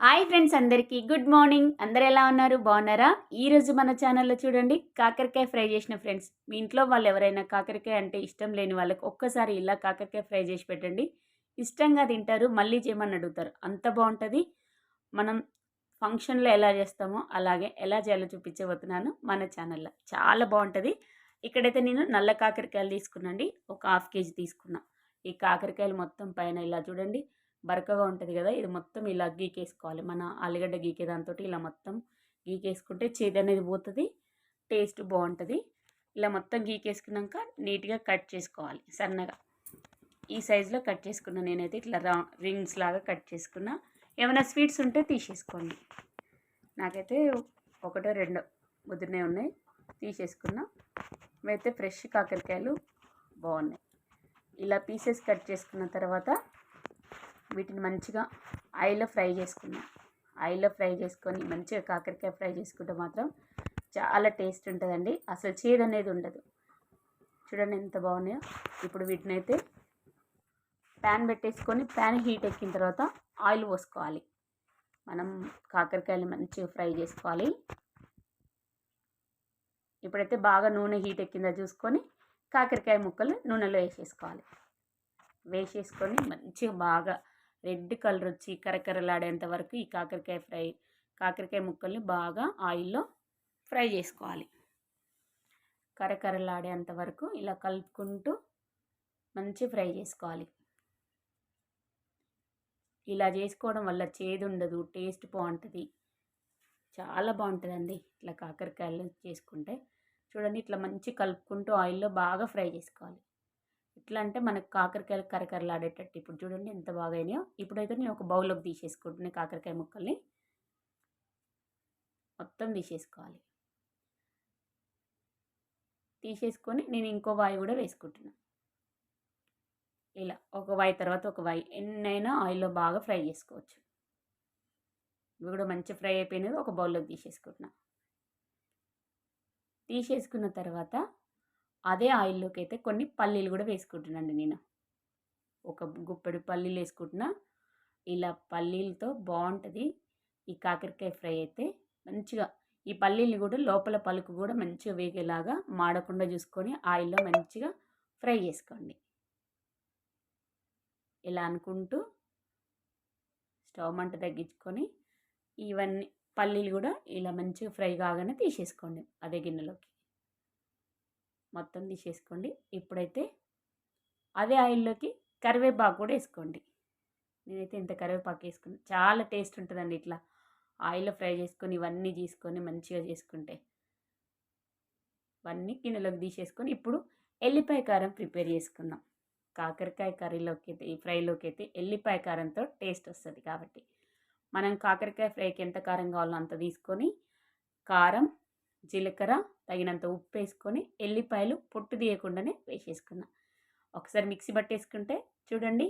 Hi friends అందరికీ. Good morning. అందరు ఎలా ఉన్నారు? బాగున్నారా? ఈరోజు మన ఛానల్లో చూడండి కాకరకాయ ఫ్రై చేసిన ఫ్రెండ్స్. మీ ఇంట్లో వాళ్ళు ఎవరైనా కాకరకాయ అంటే ఇష్టం లేని వాళ్ళకి ఒక్కసారి ఇలా కాకరకాయ ఫ్రై చేసి పెట్టండి. ఇష్టంగా తింటారు మళ్ళీ చేయమని అడుగుతారు. అంత బాగుంటుంది. మనం ఫంక్షన్లో ఎలా చేస్తామో అలాగే ఎలా చేయాలో చూపించబోతున్నాను మన ఛానల్లో. చాలా బాగుంటుంది. ఇక్కడైతే నేను నల్ల కాకరకాయలు తీసుకున్నాండి. ఒక హాఫ్ కేజీ తీసుకున్నా. ఈ కాకరకాయలు మొత్తం పైన ఇలా చూడండి. బరకగా ఉంటుంది కదా! ఇది మొత్తం ఇలా గీకేసుకోవాలి. మన ఆలుగడ్డ గీకే దాంతో ఇలా మొత్తం గీకేసుకుంటే చేదు అనేది పోతుంది టేస్ట్ బాగుంటుంది. ఇలా మొత్తం గీకేసుకున్నాక నీట్గా కట్ చేసుకోవాలి సన్నగా. ఈ సైజులో కట్ చేసుకున్నా నేనైతే ఇట్లా రా రింగ్స్ లాగా కట్ చేసుకున్నా. ఏమైనా స్వీట్స్ ఉంటే తీసేసుకోండి. నాకైతే ఒకటో రెండో ముద్దునే ఉన్నాయి. తీసేసుకున్నా. ఇవైతే ఫ్రెష్ కాకరకాయలు బాగున్నాయి. ఇలా పీసెస్ కట్ చేసుకున్న తర్వాత వీటిని మంచిగా ఆయిల్లో ఫ్రై చేసుకున్నాం. ఆయిల్లో ఫ్రై చేసుకొని మంచిగా కాకరకాయ ఫ్రై చేసుకుంటే మాత్రం చాలా టేస్ట్ ఉంటుందండి. అసలు చేదు అనేది ఉండదు. చూడండి ఎంత బాగున్నాయో. ఇప్పుడు వీటిని అయితే ప్యాన్ పెట్టేసుకొని ప్యాన్ హీట్ ఎక్కిన తర్వాత ఆయిల్ పోసుకోవాలి. మనం కాకరకాయలు మంచిగా ఫ్రై చేసుకోవాలి. ఇప్పుడైతే బాగా నూనె హీట్ ఎక్కిందా చూసుకొని కాకరకాయ ముక్కలు నూనెలో వేసేసుకోవాలి. వేసేసుకొని మంచిగా బాగా రెడ్ కలర్ వచ్చి కరకరలాడేంత వరకు ఈ కాకరకాయ ఫ్రై కాకరకాయ ముక్కల్ని బాగా ఆయిల్లో ఫ్రై చేసుకోవాలి. కరకరలాడేంత వరకు ఇలా కలుపుకుంటూ మంచి ఫ్రై చేసుకోవాలి. ఇలా చేసుకోవడం వల్ల చేదు ఉండదు టేస్ట్ బాగుంటుంది చాలా బాగుంటుందండి ఇట్లా కాకరకాయలు చేసుకుంటే. చూడండి ఇట్లా మంచి కలుపుకుంటూ ఆయిల్లో బాగా ఫ్రై చేసుకోవాలి. ఎట్లా అంటే మనకు కాకరకాయలు కరకరలాడేటట్టు ఇప్పుడు చూడండి ఎంత బాగా అయినాయో ఇప్పుడైతే నేను ఒక బౌల్లోకి తీసేసుకుంటున్నాను కాకరకాయ ముక్కల్ని. మొత్తం తీసేసుకోవాలి. తీసేసుకొని నేను ఇంకో వాయి కూడా వేసుకుంటున్నాను ఇలా ఒక వాయి తర్వాత ఒక వాయి. ఎన్నైనా ఆయిల్లో బాగా ఫ్రై చేసుకోవచ్చు. ఇవి కూడా మంచి ఫ్రై అయిపోయినది ఒక బౌల్లోకి తీసేసుకుంటున్నాను తీసేసుకున్న తర్వాత అదే ఆయిల్లోకి అయితే కొన్ని పల్లీలు కూడా వేసుకుంటున్నాను నేను. ఒక గుప్పెడు పల్లీలు వేసుకుంటున్నా. ఇలా పల్లీలతో బాగుంటుంది ఈ కాకరకాయ ఫ్రై అయితే మంచిగా ఈ పల్లీలు కూడా లోపల పలుకు కూడా మంచిగా వేగేలాగా మాడకుండా చూసుకొని ఆయిల్లో మంచిగా ఫ్రై చేసుకోండి. ఇలా అనుకుంటూ స్టవ్ మంట తగ్గించుకొని ఇవన్నీ పల్లీలు కూడా ఇలా మంచిగా ఫ్రై కాగానే తీసేసుకోండి అదే గిన్నెలోకి. మొత్తం తీసేసుకోండి. ఇప్పుడైతే అదే ఆయిల్లోకి కరివేపాకు కూడా వేసుకోండి. నేనైతే ఇంత కరివేపాకు వేసుకుని చాలా టేస్ట్ ఉంటుందండి ఇట్లా. ఆయిల్లో ఫ్రై చేసుకొని ఇవన్నీ తీసుకొని మంచిగా చేసుకుంటే. ఇవన్నీ గిన్నెలోకి తీసేసుకొని ఇప్పుడు ఎల్లిపాయ కారం ప్రిపేర్ చేసుకుందాం. కాకరకాయ కర్రీలోకి అయితే ఈ ఫ్రైలోకి అయితే ఎల్లిపాయ కారంతో టేస్ట్ వస్తుంది కాబట్టి. మనం కాకరకాయ ఫ్రైకి ఎంత కారం కావాలో అంత తీసుకొని కారం జీలకర్ర తగినంత ఉప్పు వేసుకొని ఎల్లిపాయలు పొట్టు తీయకుండానే వేసేసుకున్నా ఒకసారి మిక్సీ పట్టేసుకుంటే చూడండి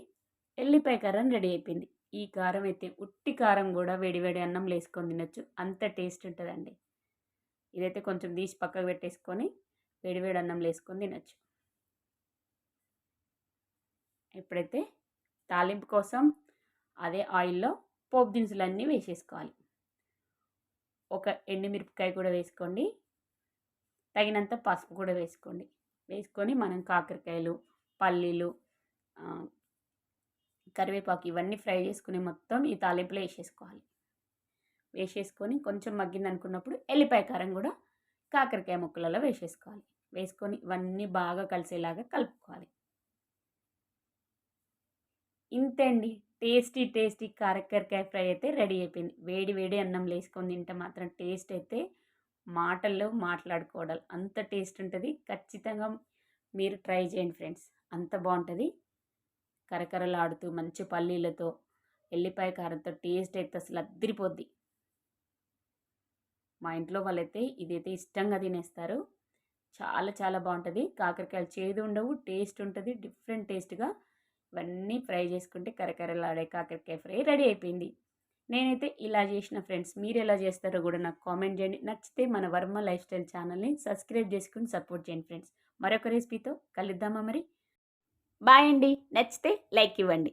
ఎల్లిపాయ కారం రెడీ అయిపోయింది. ఈ కారం అయితే ఉట్టి కారం కూడా వేడివేడి అన్నంలో వేసుకొని తినొచ్చు. అంత టేస్ట్ ఉంటుందండి. ఇదైతే కొంచెం తీసి పక్కకు పెట్టేసుకొని వేడివేడి అన్నంలో వేసుకొని తినొచ్చు. ఇప్పుడైతే తాలింపు కోసం అదే ఆయిల్లో పోపు దినుసులన్నీ వేసేసుకోవాలి. ఒక ఎండుమిరపకాయ కూడా వేసుకోండి. తగినంత పసుపు కూడా వేసుకోండి. వేసుకొని మనం కాకరకాయలు పల్లీలు కరివేపాకు ఇవన్నీ ఫ్రై చేసుకుని మొత్తం ఈ తాలింపులో వేసేసుకోవాలి. వేసేసుకొని కొంచెం మగ్గింది అనుకున్నప్పుడు ఎల్లిపాయ కారం కూడా కాకరకాయ ముక్కలలో వేసేసుకోవాలి. వేసుకొని ఇవన్నీ బాగా కలిసేలాగా కలుపుకోవాలి. ఇంతే అండి. టేస్టీ టేస్టీ కారక్కరకాయ ఫ్రై అయితే రెడీ అయిపోయింది. వేడి వేడి అన్నం వేసుకొని తింటే మాత్రం టేస్ట్ అయితే మాటల్లో మాట్లాడుకోవడం అంత టేస్ట్ ఉంటుంది. ఖచ్చితంగా మీరు ట్రై చేయండి ఫ్రెండ్స్. అంత బాగుంటుంది. కరకరలాడుతూ మంచి పల్లీలతో ఎల్లిపాయ కారంతో టేస్ట్ అయితే అసలు అద్దరిపోద్ది. మా ఇంట్లో వాళ్ళైతే ఇదైతే ఇష్టంగా తినేస్తారు. చాలా చాలా బాగుంటుంది. కాకరకాయలు చేదు ఉండవు టేస్ట్ ఉంటుంది. డిఫరెంట్ టేస్ట్గా ఇవన్నీ ఫ్రై చేసుకుంటే కరకరలాడే కాకరకాయ ఫ్రై రెడీ అయిపోయింది. నేనైతే ఇలా చేసిన ఫ్రెండ్స్ మీరు ఎలా చేస్తారో కూడా నాకు కామెంట్ చేయండి. నచ్చితే మన వర్మ లైఫ్ స్టైల్ ఛానల్ని సబ్స్క్రైబ్ చేసుకుని సపోర్ట్ చేయండి ఫ్రెండ్స్. మరొక రెసిపీతో కలుద్దామా మరి? బాయ్ అండి. నచ్చితే లైక్ ఇవ్వండి.